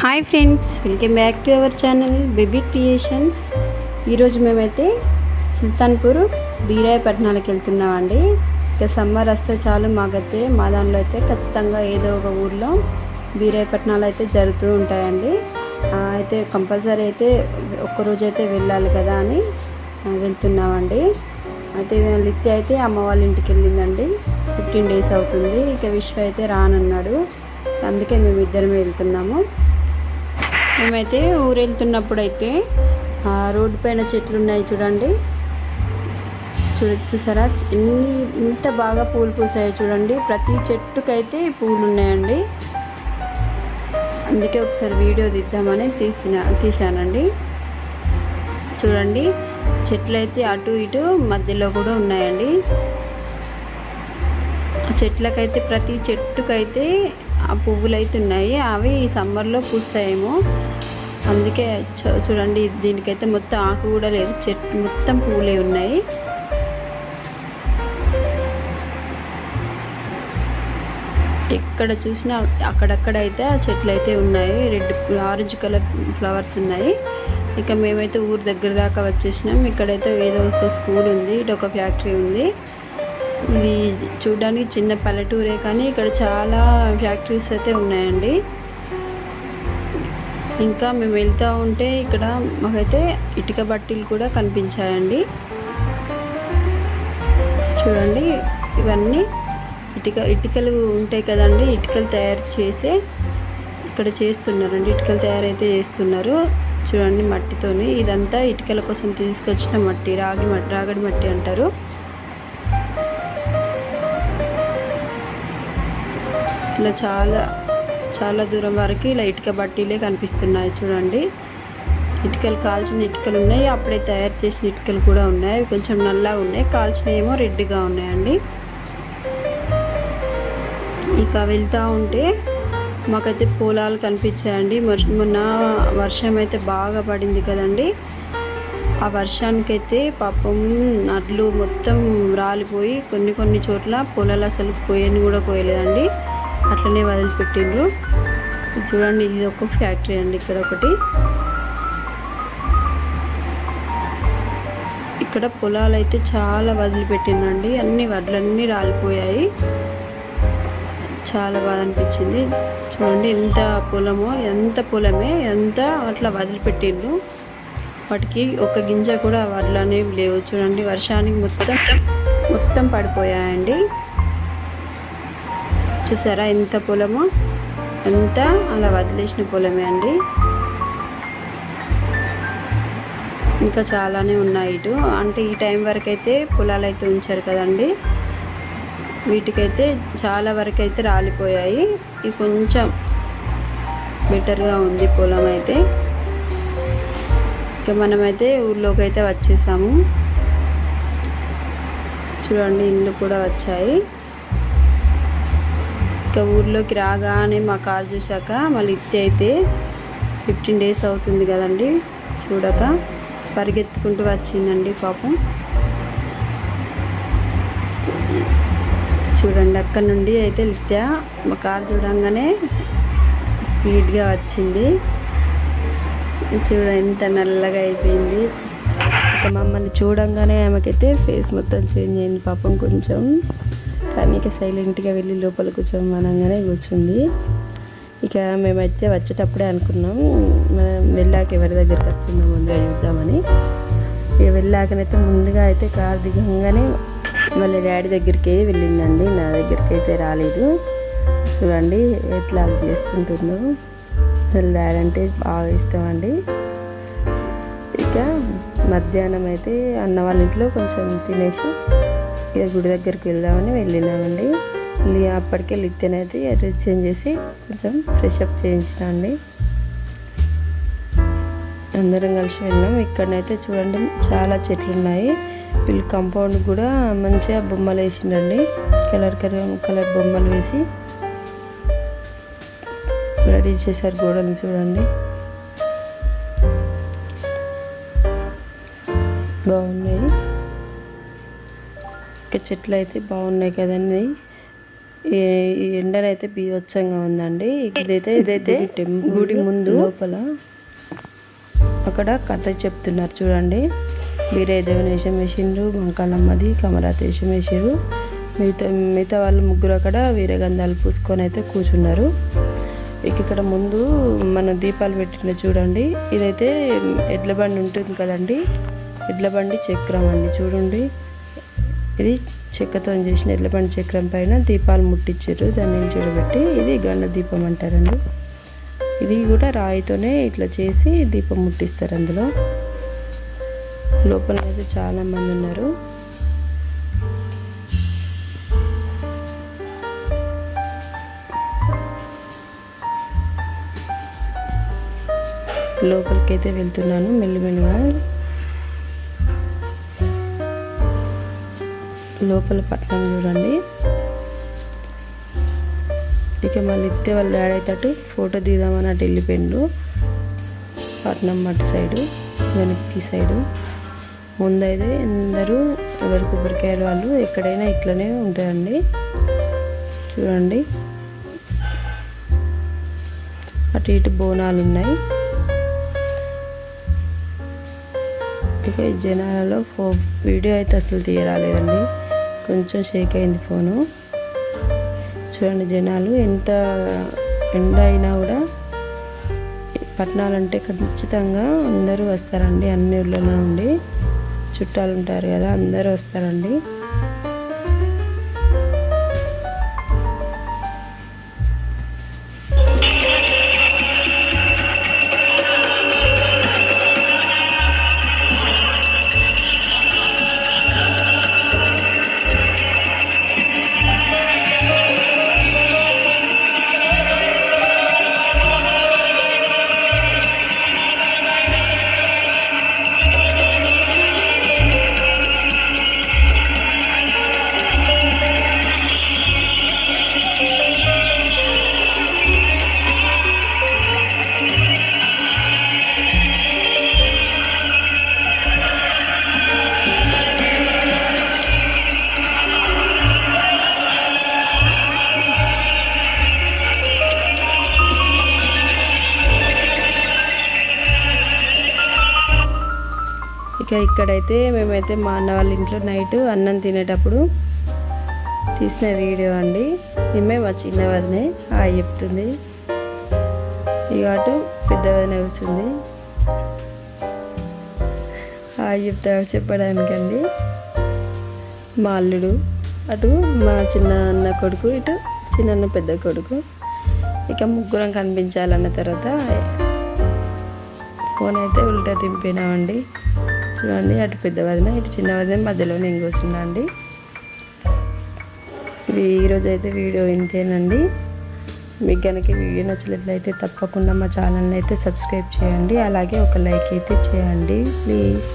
Hi friends welcome back to our channel baby creations ఈరోజు మేమైతే సుల్తాన్పూర్ బీరాయపట్నాలకు వెళ్తున్నామండి ఇక సమ్మర్ వస్తే చాలు మాకైతే మా దానిలో అయితే ఖచ్చితంగా ఏదో ఒక ఊర్లో బీరాయపట్నాలు అయితే జరుగుతూ ఉంటాయండి. అయితే కంపల్సరీ అయితే ఒక్కరోజు అయితే వెళ్ళాలి కదా అని వెళ్తున్నామండి అయితే లిత్య అయితే అమ్మ వాళ్ళ ఇంటికి వెళ్ళిందండి. ఫిఫ్టీన్ డేస్ అవుతుంది. ఇక విశ్వ అయితే రానన్నాడు. అందుకే మేము ఇద్దరమే వెళ్తున్నాము. మేమైతే ఊరెళ్తున్నప్పుడు అయితే రోడ్డు పైన చెట్లు ఉన్నాయి చూడండి. చూడ చూసారా? ఎన్ని ఇంత బాగా పూలు పూసాయో చూడండి. ప్రతి చెట్టుకైతే పూలు ఉన్నాయండి అందుకే ఒకసారి వీడియో తీద్దామని తీసిన తీశానండి. చూడండి చెట్లు అయితే అటు ఇటు మధ్యలో కూడా ఉన్నాయండి. చెట్లకైతే ప్రతి చెట్టుకైతే ఆ పువ్వులు అయితే ఉన్నాయి. అవి ఈ సమ్మర్లో పూస్తాయేమో. అందుకే చూడండి దీనికైతే మొత్తం ఆకు కూడా లేదు. చెట్టు మొత్తం పువ్వులే ఉన్నాయి. ఎక్కడ చూసినా అక్కడక్కడ అయితే ఆ చెట్లు అయితే ఉన్నాయి. రెడ్ ఆరెంజ్ కలర్ ఫ్లవర్స్ ఉన్నాయి. ఇక మేమైతే ఊరు దగ్గర దాకా వచ్చేసినాం. ఇక్కడైతే ఏదో ఒక స్కూల్ ఉంది. ఇటు ఒక ఫ్యాక్టరీ ఉంది. ఇది చూడడానికి చిన్న పల్లెటూరే కానీ ఇక్కడ చాలా ఫ్యాక్టరీస్ అయితే ఉన్నాయండి. ఇంకా మేము వెళ్తూ ఉంటే ఇక్కడ మాకైతే ఇటుక బట్టీలు కూడా కనిపించాయండి. చూడండి ఇవన్నీ ఇటుక ఇటుకలు ఉంటాయి కదండి ఇటుకలు తయారు చేసే ఇక్కడ చేస్తున్నారండి ఇటుకలు తయారైతే చేస్తున్నారు. చూడండి మట్టితోని ఇదంతా ఇటుకల కోసం తీసుకొచ్చిన మట్టి రాగి మట్టి రాగడి మట్టి అంటారు. ఇలా చాలా చాలా దూరం వరకు ఇలా ఇటుక బట్టీలే కనిపిస్తున్నాయి చూడండి. ఇటుకలు కాల్చిన ఇటుకలు ఉన్నాయి అప్పుడే తయారు చేసిన ఇటుకలు కూడా ఉన్నాయి. కొంచెం నల్లగా ఉన్నాయి కాల్చిన ఏమో రెడ్గా ఉన్నాయండి. ఇక వెళ్తూ ఉంటే మాకైతే పొలాలు కనిపించాయండి. మొన్న- మొన్న వర్షం అయితే బాగా పడింది కదండి. ఆ వర్షానికైతే పాపం నడ్లు మొత్తం రాలిపోయి కొన్ని కొన్ని చోట్ల పొలాలు అసలు కోయని కూడా కోయలేదండి అట్లనే వదిలిపెట్టిండ్రు చూడండి ఇది ఒక ఫ్యాక్టరీ అండి ఇక్కడ ఒకటి. ఇక్కడ పొలాలు అయితే చాలా వదిలిపెట్టిందండి అన్ని వడ్లన్నీ రాలిపోయాయి. చాలా బాధ అనిపించింది. చూడండి ఎంత పొలమో ఎంత పొలమే ఎంత అట్లా వదిలిపెట్టిండ్రు వాటికి ఒక గింజ కూడా వడ్లు అనేవి లేవు. చూడండి వర్షానికి మొత్తం మొత్తం పడిపోయాయండి. చూసారా ఎంత పొలము? అంతా అలా వదిలేసిన పొలమే అండి. ఇంకా చాలానే ఉన్నాయి ఇటు. అంటే ఈ టైం వరకు అయితే పొలాలు అయితే ఉంచారు కదండి. వీటికైతే చాలా వరకు అయితే రాలిపోయాయి. ఇది కొంచెం బెటర్గా ఉంది పొలం అయితే. ఇంకా మనమైతే ఊర్లోకి అయితే వచ్చేసాము. చూడండి ఇండ్లు కూడా వచ్చాయి. ఇక ఊర్లోకి రాగానే మా కార్ చూశాక మళ్ళీ ఇత్తి అయితే ఫిఫ్టీన్ డేస్ అవుతుంది కదండి చూడక పరిగెత్తుకుంటూ వచ్చిందండి పాపం. చూడండి అక్కడ నుండి అయితే లిత్య మా కార్ చూడంగానే స్పీడ్గా వచ్చింది. చూడ ఎంత నల్లగా అయిపోయింది. ఇక మమ్మల్ని చూడంగానే ఆమెకైతే ఫేస్ మొత్తం చేంజ్ అయింది పాపం కొంచెం. కానీ ఇక సైలెంట్గా వెళ్ళి లోపల కూర్చోమనంగానే కూర్చుంది. ఇక మేమైతే వచ్చేటప్పుడే అనుకున్నాం మనం వెళ్ళాక ఎవరి దగ్గరికి వస్తుందో ముందుగా చూద్దామని. ఇక వెళ్ళాకనైతే ముందుగా అయితే కారు దిగంగానే వాళ్ళ డాడీ దగ్గరికి వెళ్ళిందండి. నా దగ్గరికి అయితే రాలేదు. చూడండి ఎట్లా అది చేసుకుంటుందో. వాళ్ళ డాడీ అంటే బాగా ఇష్టం అండి. ఇక మధ్యాహ్నం అయితే అన్న వాళ్ళ ఇంట్లో కొంచెం తినేసి ఇక గుడి దగ్గరికి వెళ్దామని వెళ్ళినామండి. వెళ్ళి అప్పటికే అయితే డ్రెస్ చేంజ్ చేసి కొంచెం ఫ్రెష్ అప్ చేయించిన అండి. అందరం కలిసి వెళ్ళాం ఇక్కడనైతే చూడండి చాలా చెట్లు ఉన్నాయి. వీళ్ళు కాంపౌండ్ కూడా మంచిగా బొమ్మలు వేసిండండి. కలర్ కలర్ కలర్ బొమ్మలు వేసి రెడీ చేశారు గోడలు చూడండి. బాగున్నాయి. ఇంకా చెట్లు అయితే బాగున్నాయి కదండి. ఈ ఎండనైతే బీభత్సంగా ఉందండి. ఇదైతే ఇదైతే టెంపుల్ గుడి ముందు లోపల. అక్కడ కథ చెప్తున్నారు చూడండి. వీరయ్య దేవుని వేషం వేసిండ్రు మంకాలమ్మది కమరాత్ వేషం వేసారు మిగతా మిగతా వాళ్ళు ముగ్గురు అక్కడ వీరగంధాలు పూసుకొని అయితే కూర్చున్నారు. ఇక ఇక్కడ ముందు మన దీపాలు పెట్టిన చూడండి. ఇదైతే ఎడ్ల బండి ఉంటుంది కదండి. ఎడ్ల బండి చక్రం అండి చూడండి. ఇది చెక్కతో చేసిన ఎడ్ల చక్రం పైన దీపాలు ముట్టించారు. దాన్ని చూడబెట్టి ఇది గండ దీపం అంటారండి. ఇది కూడా రాయితోనే ఇట్లా చేసి దీపం ముట్టిస్తారు అందులో. లోపల అయితే చాలా మంది ఉన్నారు. లోపలికైతే వెళ్తున్నాను మెల్లిమెల్లిగా. లోపల పట్నం చూడండి. ఇక మళ్ళీ ఇస్తే వాళ్ళు డాడీ అయితే ఫోటో తీద్దామని అటు వెళ్ళిపోయిండు. పట్నం అటు సైడు వెనక్కి సైడు. ముందైతే అందరూ ఎవరు కొబ్బరికాయలు వాళ్ళు ఎక్కడైనా ఇట్లనే ఉంటాయండి చూడండి. అటు ఇటు బోనాలు ఉన్నాయి. ఇక జనాలలో ఫో వీడియో అయితే అసలు తీయరాలేదండి. కొంచెం షేక్ అయింది ఫోను చూడండి జనాలు ఎంత ఎండ అయినా కూడా పట్టణాలంటే ఖచ్చితంగా అందరూ వస్తారండి అన్ని ఊళ్ళలో నుండి చుట్టాలు ఉంటారు కదా అందరూ వస్తారండి. ఇక ఇక్కడైతే మేమైతే మా అన్న వాళ్ళ ఇంట్లో నైట్ అన్నం తినేటప్పుడు తీసిన వీడియో అండి. మేమే మా చిన్నవారిని హాయ్ చెప్తుంది. ఇక అటు పెద్ద వదిన హాయ్ చెప్తా అండి మా అల్లుడు అటు మా చిన్న అన్న కొడుకు ఇటు చిన్న అన్న పెద్ద కొడుకు. ఇక ముగ్గురం కనిపించాలన్న తర్వాత ఫోన్ అయితే ఉల్టా దింపినామండి చూడండి అటు పెద్ద వదిన ఇటు చిన్న వదిన మధ్యలో నేను కూర్చున్నా అండి ఇది ఈరోజు అయితే వీడియో ఇంతేనండి. మీకు కనుక వీడియో నచ్చినట్లయితే తప్పకుండా మా ఛానల్ని అయితే సబ్స్క్రైబ్ చేయండి. అలాగే ఒక లైక్ అయితే చేయండి ప్లీజ్.